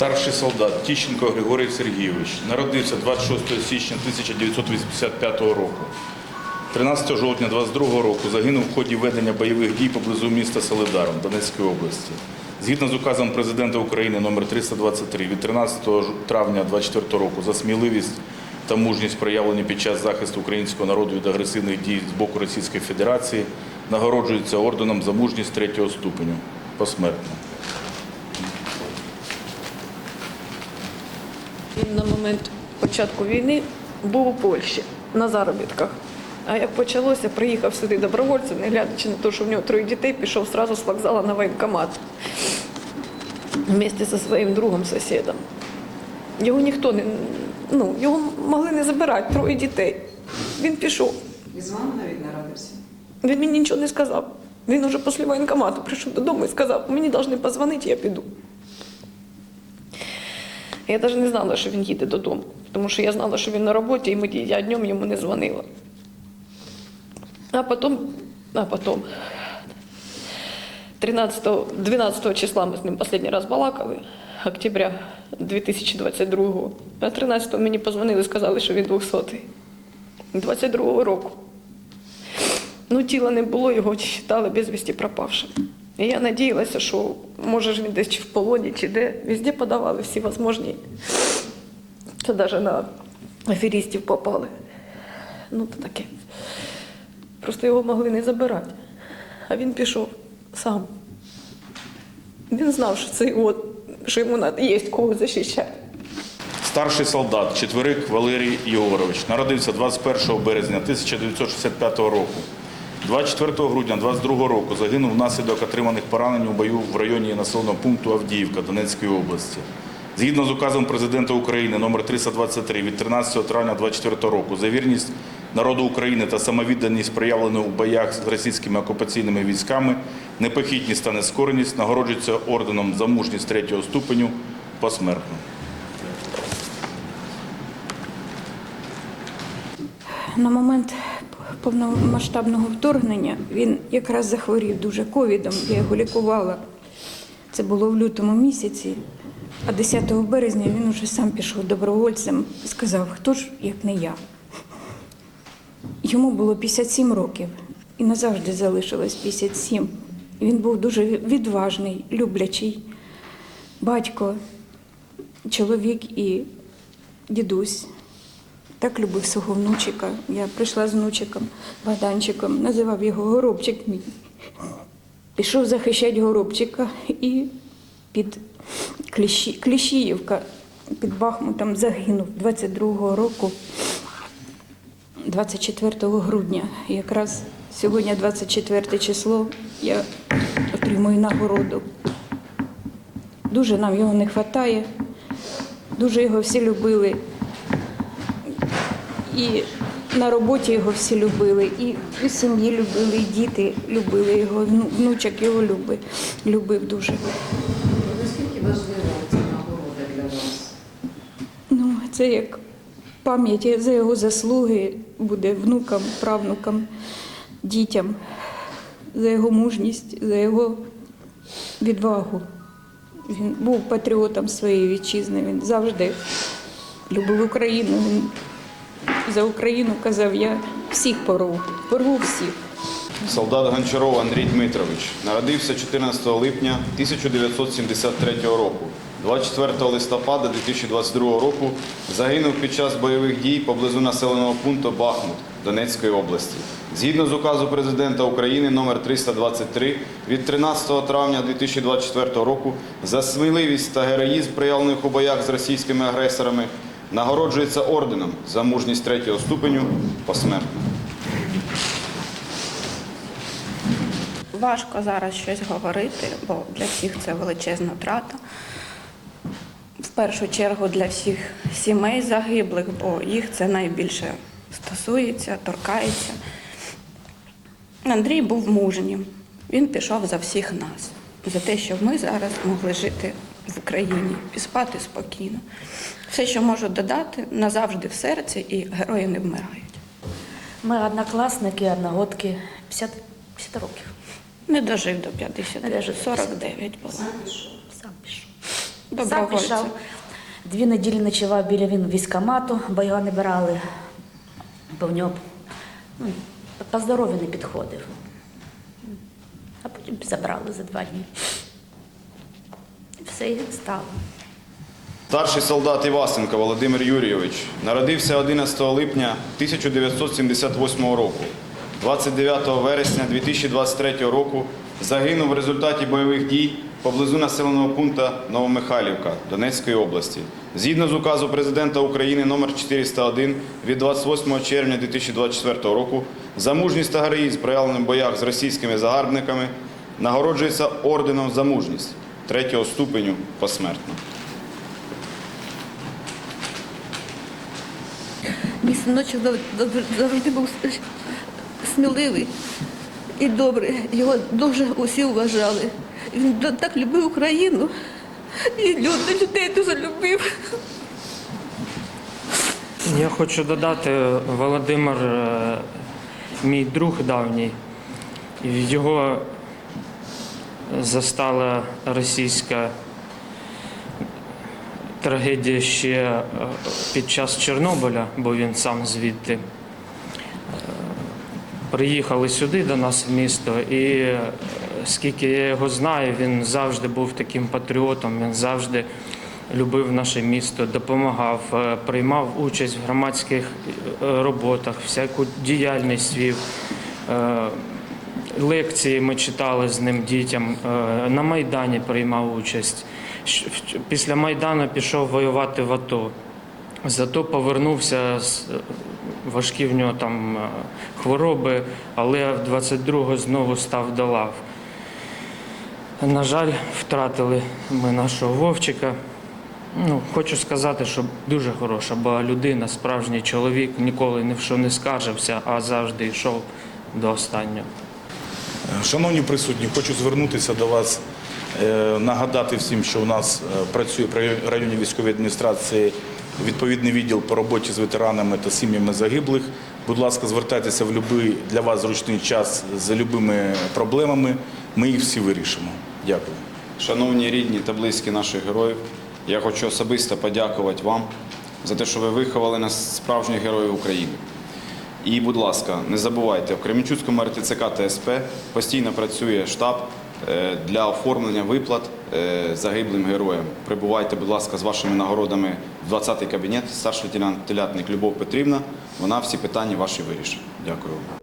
Старший солдат Тіщенко Григорій Сергійович народився 26 січня 1985 року. 13 жовтня 22 року загинув в ході ведення бойових дій поблизу міста Солидаром Донецької області. Згідно з указом президента України номер 323 від 13 травня 24 року за сміливість та мужність проявлені під час захисту українського народу від агресивних дій з боку Російської Федерації нагороджується орденом за мужність третього ступеню посмертно. Він на момент початку війни був у Польщі на заробітках. А як почалося, приїхав сюди добровольцем, не глядячи на те, що в нього троє дітей, пішов одразу з вокзалу на воєнкомат вместе зі своїм другом сусідом. Його ніхто не ну, його могли не забирати, троє дітей. Він пішов. І з вами навіть не радився. Він мені нічого не сказав. Він уже після воєнкомату прийшов додому і сказав, мені повинні позвонити, я піду. Я навіть не знала, що він їде додому, тому що я знала, що він на роботі, і я днем йому не дзвонила. А потім, а потім, 13, 12 числа ми з ним останній раз балакали, октября 2022 А 13 мені позвонили, сказали, що він 200 22 року. Ну, тіла не було, його вважали безвісті пропавшим. І я надіялася, що може ж він десь чи в полоні, чи де. Везде подавали всі можливі. Це навіть на аферістів попали. Ну, то таке. Просто його могли не забирати. А він пішов сам. Він знав, що це його, що йому є кого захищати. Старший солдат Четверик Валерій Єгорович народився 21 березня 1965 року. 24 грудня 22 року загинув внаслідок отриманих поранень у бою в районі населеного пункту Авдіївка Донецької області. Згідно з указом президента України номер 323 від 13 травня 24 року за вірність народу України та самовідданість, проявлену у боях з російськими окупаційними військами, непохитність та нескореність нагороджується орденом за мужність третього ступеню посмертно. На момент повномасштабного вторгнення він якраз захворів дуже ковідом. Я його лікувала. Це було в лютому місяці. А 10 березня він уже сам пішов добровольцем і сказав, хто ж, як не я. Йому було 57 років і назавжди залишилось 57. Він був дуже відважний, люблячий батько, чоловік і дідусь. Так любив свого внучика. Я прийшла з внучиком, Богданчиком, називав його Горобчик мій. Пішов захищати Горобчика і під Кліщі, Кліщіївка, під Бахмутом загинув 22-го року, 24 грудня. Якраз сьогодні, 24 число, я отримую нагороду. Дуже нам його не вистачає, дуже його всі любили. І на роботі його всі любили, і в сім'ї любили, і діти любили його, внучок його любив, любив дуже. Наскільки важлива ця нагорода для вас? Ну, це як пам'ять за його заслуги буде внукам, правнукам, дітям, за його мужність, за його відвагу. Він був патріотом своєї вітчизни, він завжди любив Україну. Він за Україну казав, я всіх порву, порву всіх. Солдат Гончаров Андрій Дмитрович народився 14 липня 1973 року. 24 листопада 2022 року загинув під час бойових дій поблизу населеного пункту Бахмут Донецької області. Згідно з указу президента України номер 323 від 13 травня 2024 року за сміливість та героїзм, проявлених у боях з російськими агресорами, нагороджується орденом за мужність третього ступеню посмертно. Важко зараз щось говорити, бо для всіх це величезна втрата. В першу чергу для всіх сімей загиблих, бо їх це найбільше стосується, торкається. Андрій був мужнім. Він пішов за всіх нас, за те, щоб ми зараз могли жити в Україні і спати спокійно. Все, що можу додати, назавжди в серці, і герої не вмирають. Ми однокласники, одногодки, 50, 50 років. Не дожив до 50, Не дожив 49 було. Сам пішов. Сам пішов. Сам пішов. Дві неділі ночував біля він військомату, бо його не брали. Бо в нього ну, по здоров'ю не підходив. А потім забрали за два дні. Все і стало. Старший солдат Івасенко Володимир Юрійович народився 11 липня 1978 року. 29 вересня 2023 року загинув в результаті бойових дій поблизу населеного пункту Новомихайлівка Донецької області. Згідно з указу президента України номер 401 від 28 червня 2024 року за мужність та героїзм, проявленим в боях з російськими загарбниками, нагороджується орденом за мужність третього ступеню посмертно. Мій синочок зав- завжди був сміливий і добрий. Його дуже усі вважали. Він так любив Україну і людей дуже любив. Я хочу додати, Володимир, е, мій друг давній, його застала російська трагедія ще е, під час Чорнобиля, бо він сам звідти. Е, Приїхали сюди до нас в місто, і е, скільки я його знаю, він завжди був таким патріотом, він завжди любив наше місто, допомагав, приймав участь в громадських роботах, всяку діяльність вів. Лекції ми читали з ним дітям, е, на Майдані приймав участь. Після Майдану пішов воювати в АТО. Зато повернувся важкі в нього там е, хвороби, але в 22-го знову став до лав. На жаль, втратили ми нашого Вовчика. Ну, хочу сказати, що дуже хороша була людина, справжній чоловік, ніколи ні в що не скаржився, а завжди йшов до останнього. Шановні присутні, хочу звернутися до вас, е, нагадати всім, що у нас е, працює при районній військовій адміністрації відповідний відділ по роботі з ветеранами та сім'ями загиблих. Будь ласка, звертайтеся в будь-який для вас зручний час з любими проблемами. Ми їх всі вирішимо. Дякую. Шановні рідні та близькі наших героїв, я хочу особисто подякувати вам за те, що ви виховали нас справжніх героїв України. І, будь ласка, не забувайте, в Кременчуцькому РТЦК ТСП постійно працює штаб е, для оформлення виплат е, загиблим героям. Прибувайте, будь ласка, з вашими нагородами в 20-й кабінет, старший лейтенант телятник Любов Петрівна. Вона всі питання ваші вирішить. Дякую. вам.